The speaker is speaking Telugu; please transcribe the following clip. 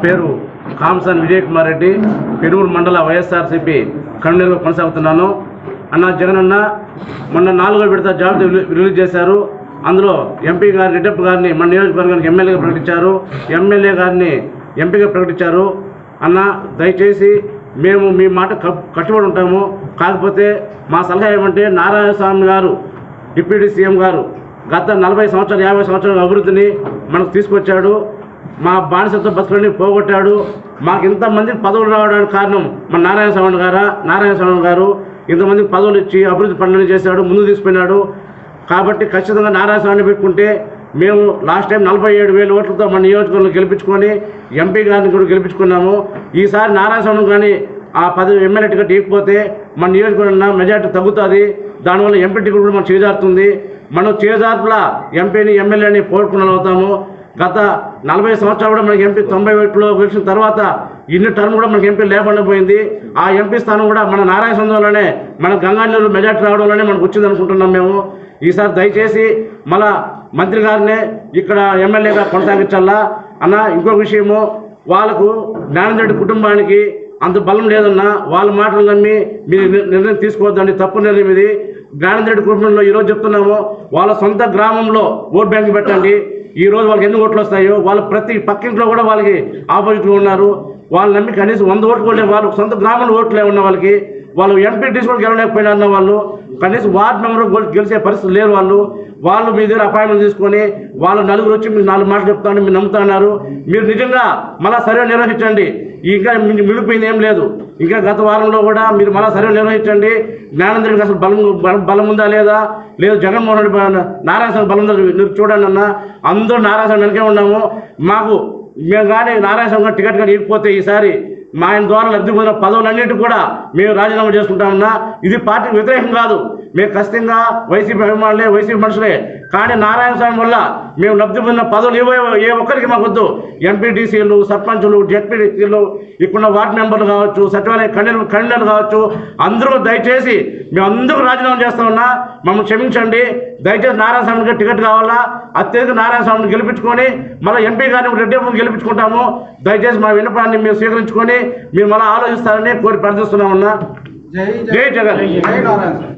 పేరు కాంసన్ విజయ్ కుమార్ రెడ్డి. పెరువురు మండల వైఎస్ఆర్సీపీ కన్వీనర్గా కొనసాగుతున్నాను. అన్న జగనన్న మొన్న నాలుగో విడత జాబితా రిలీజ్ చేశారు. అందులో ఎంపీ గారి రెడ్డప్ప గారిని మన నియోజకవర్గానికి ఎమ్మెల్యేగా ప్రకటించారు. ఎమ్మెల్యే గారిని ఎంపీగా ప్రకటించారు. అన్న దయచేసి మేము మీ మాట కట్టుబడి ఉంటాము. కాకపోతే మా సలహా ఏమంటే నారాయణ స్వామి గారు డిప్యూటీ సీఎం గారు గత నలభై సంవత్సరాలు యాభై సంవత్సరాల అభివృద్ధిని మనకు తీసుకొచ్చాడు. మా బానిసత్వ బతుకుని పోగొట్టాడు. మాకు ఇంతమంది పదవులు రావడానికి కారణం మన నారాయణ స్వామి గారా? నారాయణ స్వామి గారు ఇంతమంది పదవులు ఇచ్చి అభివృద్ధి పనులు చేశాడు ముందు తీసుకున్నాడు కాబట్టి ఖచ్చితంగా నారాయణ స్వామిని పెట్టుకుంటే మేము లాస్ట్ టైం నలభై ఏడు వేల ఓట్లతో మన నియోజకవర్గంలో గెలిపించుకొని ఎంపీ గారిని కూడా గెలిపించుకున్నాము. ఈసారి నారాయణ స్వామి కానీ ఆ పది ఎమ్మెల్యే టికెట్ ఇవ్వకపోతే మన నియోజకవర్గం మెజార్టీ తగ్గుతుంది. దానివల్ల ఎంపీ టికెట్ కూడా మనం చేజారుతుంది. మనం చేజార్పుల ఎంపీని ఎమ్మెల్యేని పోగొట్టుకున్న అవుతాము. గత నలభై సంవత్సరాలు కూడా మనకి ఎంపీ తొంభై ఒకటిలో గెలిచిన తర్వాత ఇన్ని టర్మ్ కూడా మనకి ఎంపీ లేకుండా పోయింది. ఆ ఎంపీ స్థానం కూడా మన నారాయణ సందంలోనే మన గంగానీరు మెజార్టీ రావడంలోనే మనకు వచ్చింది అనుకుంటున్నాం మేము. ఈసారి దయచేసి మళ్ళా మంత్రి గారినే ఇక్కడ ఎమ్మెల్యేగా కొనసాగించాలా? అన్న ఇంకొక విషయము వాళ్ళకు జ్ఞానందరెడ్డి కుటుంబానికి అంత బలం లేదన్నా వాళ్ళ మాటలు నమ్మి మీరు నిర్ణయం తీసుకోవద్దండి. తప్పు నిర్ణయం ఇది. జ్ఞానరెడ్డి కుటుంబంలో ఈరోజు చెప్తున్నాము వాళ్ళ సొంత గ్రామంలో ఓట్ బ్యాంక్ పెట్టండి. ఈ రోజు వాళ్ళకి ఎన్ని ఓట్లు వస్తాయో వాళ్ళు ప్రతి పక్కింట్లో కూడా వాళ్ళకి ఆపోజిట్గా ఉన్నారు. వాళ్ళు నమ్మి కనీసం వంద ఓట్లు కూడా వాళ్ళు సొంత గ్రామంలో ఓట్లే ఉన్న వాళ్ళకి వాళ్ళు ఎంపీటీసీ కూడా గెలవలేకపోయినా అన్న వాళ్ళు కనీసం వార్డ్ మెంబర్ కూడా గెలిచే పరిస్థితి లేరు వాళ్ళు వాళ్ళు మీ దగ్గర అపాయింట్మెంట్ తీసుకొని వాళ్ళు నలుగురు వచ్చి మీరు నాలుగు మాటలు చెప్తాను మీరు నమ్ముతున్నారు మీరు నిజంగా మళ్ళా సర్వే నిర్వహించండి. ఇంకా మిగిలిపోయింది ఏం లేదు. ఇంకా గత వారంలో కూడా మీరు మళ్ళా సర్వే నిర్వహించండి. జ్ఞానేంద్రుడికి అసలు బలం బలం- ఉందా లేదా? లేదు జగన్మోహన్ రెడ్డి నారాయణ బలం ఉందా? మీరు చూడండి అన్న. అందరూ నారాయణ వెనకే ఉన్నాము. మాకు మేము కానీ నారాయణ టికెట్ కానీ ఇవ్వకపోతే ఈసారి మా ఆయన ద్వారా లబ్ధి పొందిన పదవులన్నిటి కూడా మేము రాజీనామా చేసుకుంటామన్నా. ఇది పార్టీకి వ్యతిరేకం కాదు. మేము ఖచ్చితంగా వైసీపీ అభిమానులే వైసీపీ మనుషులే. కానీ నారాయణ స్వామి వల్ల మేము లబ్ధి పొందిన పదవులు ఏ ఏ ఒక్కరికి మాకు వద్దు ఎంపీటీసీలు సర్పంచులు జెడ్పీటీసీలు ఇప్పుడున్న వార్డు మెంబర్లు కావచ్చు సచివాలయ కన్వీనర్ కన్వీనర్లు కావచ్చు అందరూ దయచేసి మేము అందరూ రాజీనామా చేస్తామన్నా మమ్మల్ని క్షమించండి. దయచేసి నారాయణ స్వామి గారికి టికెట్ కావాలా? అత్యధిక నారాయణ స్వామిని గెలిపించుకొని మళ్ళీ ఎంపీ గారిని రెడ్డి గెలిపించుకుంటాము. దయచేసి మా విన్నపాన్ని మేము స్వీకరించుకొని మీరు మళ్ళీ ఆలోచిస్తారని కోరి ప్రార్థిస్తున్నామన్నా జై జై జగన్.